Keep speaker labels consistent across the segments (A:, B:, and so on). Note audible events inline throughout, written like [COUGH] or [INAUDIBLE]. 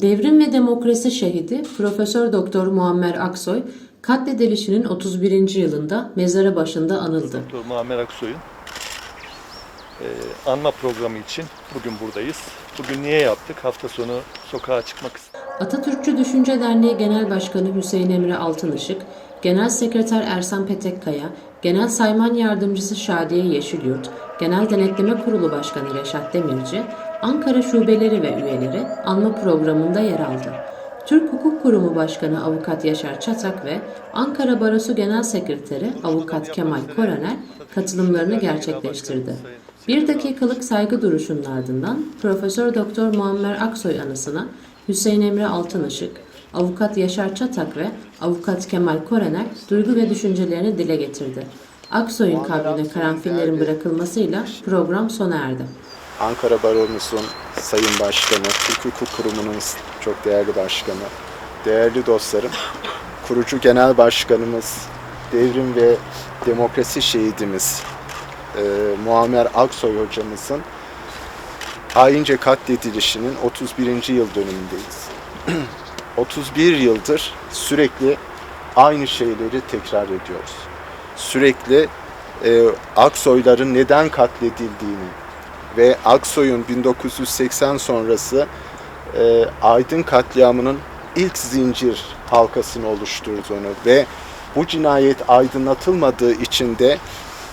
A: Devrim ve Demokrasi şehidi Profesör Doktor Muammer Aksoy katledilişinin 31. yılında mezarı başında anıldı.
B: Doktor Muammer Aksoy'un e, anma programı için bugün buradayız. Bugün niye yaptık? Hafta sonu sokağa çıkmak istedik.
A: Atatürkçü Düşünce Derneği Genel Başkanı Hüseyin Emre Altınışık, Genel Sekreter Ersan Petekkaya, Genel Sayman Yardımcısı Şadiye Yeşilyurt, Genel Denetleme Kurulu Başkanı Reşat Demirci, Ankara şubeleri ve üyeleri anma programında yer aldı. Türk Hukuk Kurumu Başkanı Avukat Yaşar Çatak ve Ankara Barosu Genel Sekreteri Avukat Kemal Koraner katılımlarını gerçekleştirdi. Bir dakikalık saygı duruşunun ardından Profesör Doktor Muammer Aksoy anısına Hüseyin Emre Altınışık, Avukat Yaşar Çatak ve Avukat Kemal Korener duygu ve düşüncelerini dile getirdi. Aksoy'un kabrine karanfillerin bırakılmasıyla program sona erdi.
C: Ankara Baromuzun Sayın Başkanı, Türk Hukuk Kurumu'nun çok değerli başkanı, değerli dostlarım, kurucu genel başkanımız, devrim ve demokrasi şehidimiz e, Muammer Aksoy hocamızın haince katledilişinin 31. yıl dönümündeyiz. 31 [CLEARS THROAT] yıldır sürekli aynı şeyleri tekrar ediyoruz. Sürekli e, Aksoyların neden katledildiğini, ve Aksoy'un 1980 sonrası e, Aydın katliamının ilk zincir halkasını oluşturduğunu ve bu cinayet aydınlatılmadığı için de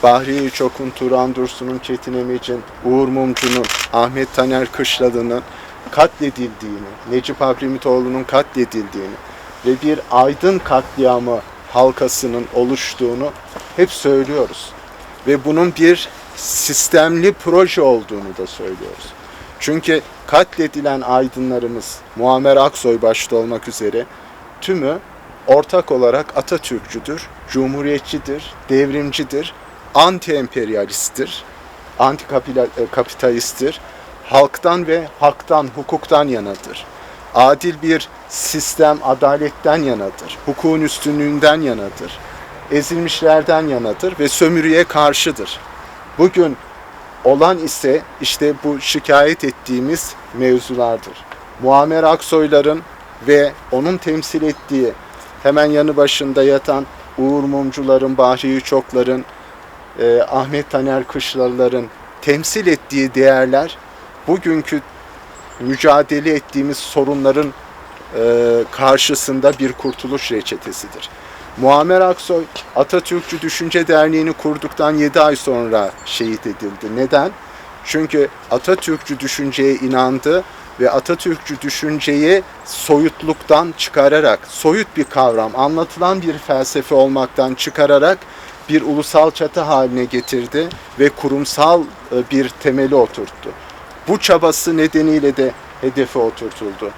C: Bahriye Çok'un, Turan Dursun'un, Çetin Emec'in, Uğur Mumcu'nun, Ahmet Taner Kışlalı'nın katledildiğini, Necip Abrimitoğlu'nun katledildiğini ve bir Aydın katliamı halkasının oluştuğunu hep söylüyoruz. Ve bunun bir sistemli proje olduğunu da söylüyoruz. Çünkü katledilen aydınlarımız Muammer Aksoy başta olmak üzere tümü ortak olarak Atatürkçüdür, cumhuriyetçidir, devrimcidir, anti-emperyalisttir, anti-kapitalisttir, halktan ve haktan, hukuktan yanadır. Adil bir sistem adaletten yanadır, hukukun üstünlüğünden yanadır, ezilmişlerden yanadır ve sömürüye karşıdır. Bugün olan ise işte bu şikayet ettiğimiz mevzulardır. Muammer Aksoyların ve onun temsil ettiği hemen yanı başında yatan Uğur Mumcuların, Bahri Çokların, e, Ahmet Taner Kışlalıların temsil ettiği değerler bugünkü mücadele ettiğimiz sorunların e, karşısında bir kurtuluş reçetesidir. Muammer Aksoy Atatürkçü Düşünce Derneği'ni kurduktan 7 ay sonra şehit edildi. Neden? Çünkü Atatürkçü düşünceye inandı ve Atatürkçü düşünceyi soyutluktan çıkararak, soyut bir kavram, anlatılan bir felsefe olmaktan çıkararak bir ulusal çatı haline getirdi ve kurumsal e, bir temeli oturttu. Bu çabası nedeniyle de hedefe oturtuldu.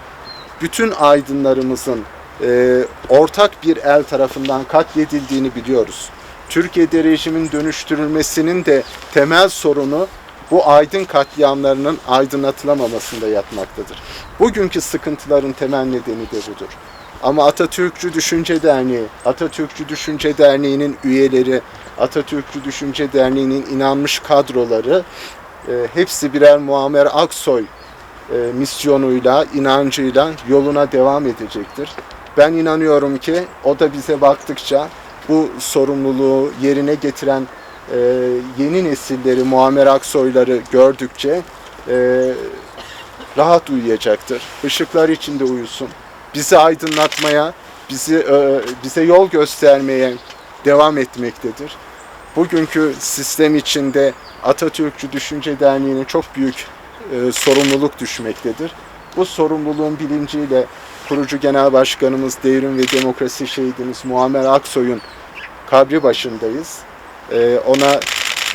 C: Bütün aydınlarımızın e, ortak bir el tarafından katledildiğini biliyoruz. Türkiye'de rejimin dönüştürülmesinin de temel sorunu bu aydın katliamlarının aydınlatılamamasında yatmaktadır. Bugünkü sıkıntıların temel nedeni de budur. Ama Atatürkçü Düşünce Derneği, Atatürkçü Düşünce Derneği'nin üyeleri, Atatürkçü Düşünce Derneği'nin inanmış kadroları e, hepsi birer Muammer Aksoy e, misyonuyla, inancıyla yoluna devam edecektir. Ben inanıyorum ki o da bize baktıkça bu sorumluluğu yerine getiren e, yeni nesilleri, Muammer Aksoyları gördükçe e, rahat uyuyacaktır. Işıklar içinde uyusun. Bizi aydınlatmaya, bizi e, bize yol göstermeye devam etmektedir. Bugünkü sistem içinde Atatürkçü Düşünce Derneği'ne çok büyük e, sorumluluk düşmektedir. Bu sorumluluğun bilinciyle kurucu genel başkanımız Devrim ve Demokrasi şehidimiz Muammer Aksoy'un kabri başındayız. E, ona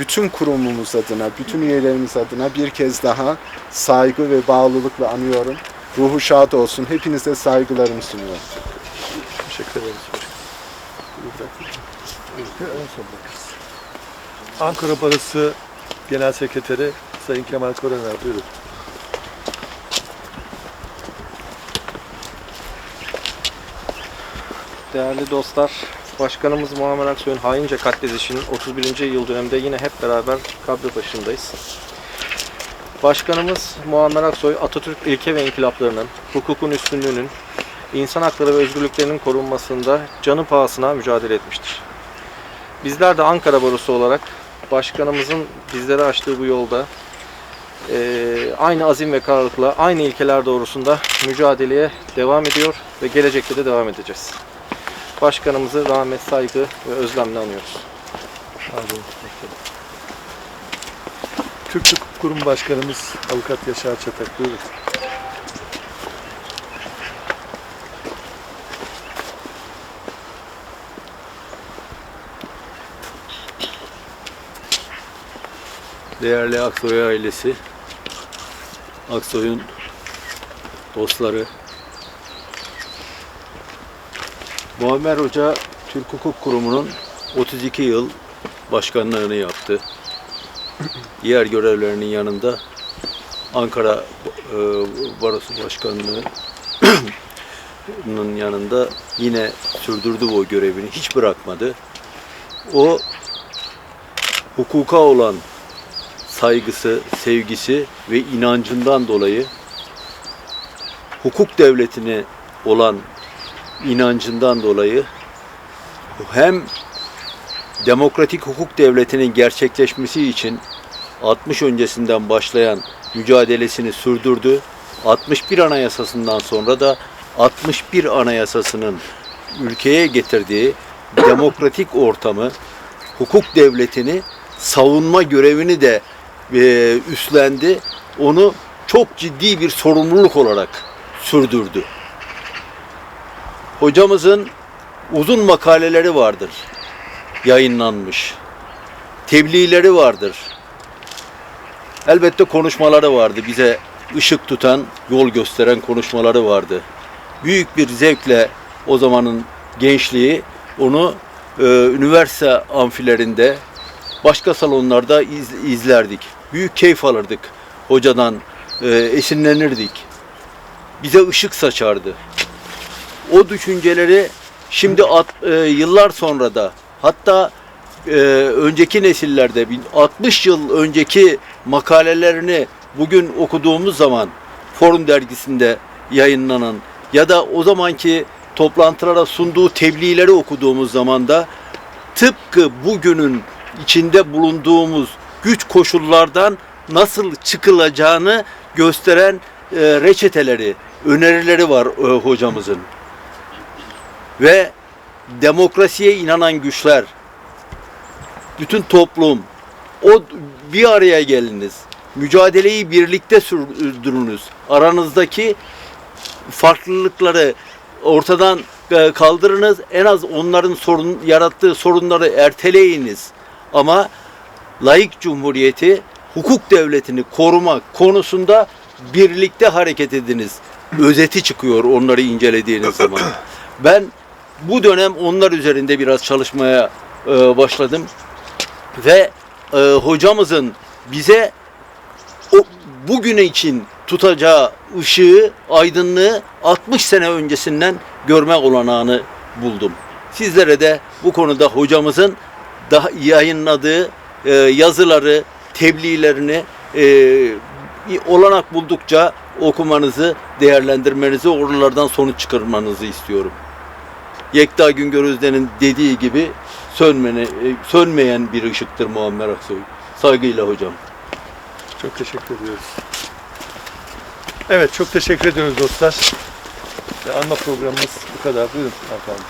C: bütün kurumumuz adına, bütün üyelerimiz adına bir kez daha saygı ve bağlılıkla anıyorum. Ruhu şad olsun. Hepinize saygılarımı sunuyorum.
B: Teşekkür ederiz. Ankara Barosu Genel Sekreteri Sayın Kemal Korener buyurun.
D: Değerli dostlar, Başkanımız Muammer Aksoy'un haince katledişinin 31. yıl döneminde yine hep beraber kabri başındayız. Başkanımız Muammer Aksoy, Atatürk ilke ve inkılaplarının, hukukun üstünlüğünün, insan hakları ve özgürlüklerinin korunmasında canı pahasına mücadele etmiştir. Bizler de Ankara Barosu olarak başkanımızın bizlere açtığı bu yolda eee, aynı azim ve kararlılıkla, aynı ilkeler doğrusunda mücadeleye devam ediyor ve gelecekte de devam edeceğiz. Başkanımızı rahmet, saygı ve özlemle anıyoruz.
B: Türk Hukuk Kurum Başkanımız Avukat Yaşar Çatak. Buyurun.
E: Değerli Aksoy ailesi, Aksoy'un dostları, Muammer Hoca Türk Hukuk Kurumu'nun 32 yıl başkanlığını yaptı. Diğer görevlerinin yanında Ankara e, Barosu Başkanlığı'nın yanında yine sürdürdü o görevini, hiç bırakmadı. O hukuka olan saygısı, sevgisi ve inancından dolayı hukuk devletine olan inancından dolayı hem demokratik hukuk devletinin gerçekleşmesi için 60 öncesinden başlayan mücadelesini sürdürdü. 61 Anayasasından sonra da 61 Anayasasının ülkeye getirdiği demokratik ortamı, hukuk devletini savunma görevini de e, üstlendi. Onu çok ciddi bir sorumluluk olarak sürdürdü. Hocamızın uzun makaleleri vardır. Yayınlanmış. Tebliğleri vardır. Elbette konuşmaları vardı. Bize ışık tutan, yol gösteren konuşmaları vardı. Büyük bir zevkle o zamanın gençliği onu e, üniversite amfilerinde, başka salonlarda iz- izlerdik. Büyük keyif alırdık hocadan, e, esinlenirdik. Bize ışık saçardı. O düşünceleri şimdi at- e, yıllar sonra da hatta e, önceki nesillerde bin- 60 yıl önceki makalelerini bugün okuduğumuz zaman Forum dergisinde yayınlanan ya da o zamanki toplantılara sunduğu tebliğleri okuduğumuz zaman da tıpkı bugünün içinde bulunduğumuz güç koşullardan nasıl çıkılacağını gösteren e, reçeteleri, önerileri var e, hocamızın. Ve demokrasiye inanan güçler, bütün toplum, o bir araya geliniz. Mücadeleyi birlikte sürdürünüz. Aranızdaki farklılıkları ortadan e, kaldırınız. En az onların sorun yarattığı sorunları erteleyiniz. Ama laik cumhuriyeti, hukuk devletini korumak konusunda birlikte hareket ediniz. Özeti çıkıyor onları incelediğiniz zaman. Ben bu dönem onlar üzerinde biraz çalışmaya e, başladım ve e, hocamızın bize o bugüne için tutacağı ışığı, aydınlığı 60 sene öncesinden görme olanağını buldum. Sizlere de bu konuda hocamızın daha yayınladığı e, yazıları, tebliğlerini e, olanak buldukça okumanızı, değerlendirmenizi, oralardan sonuç çıkarmanızı istiyorum. Yekta Güngör Özden'in dediği gibi sönmene, e, sönmeyen bir ışıktır Muammer Aksoy. Saygıyla hocam.
B: Çok teşekkür ediyoruz. Evet çok teşekkür ediyoruz dostlar. Anma programımız bu kadar. Buyurun efendim.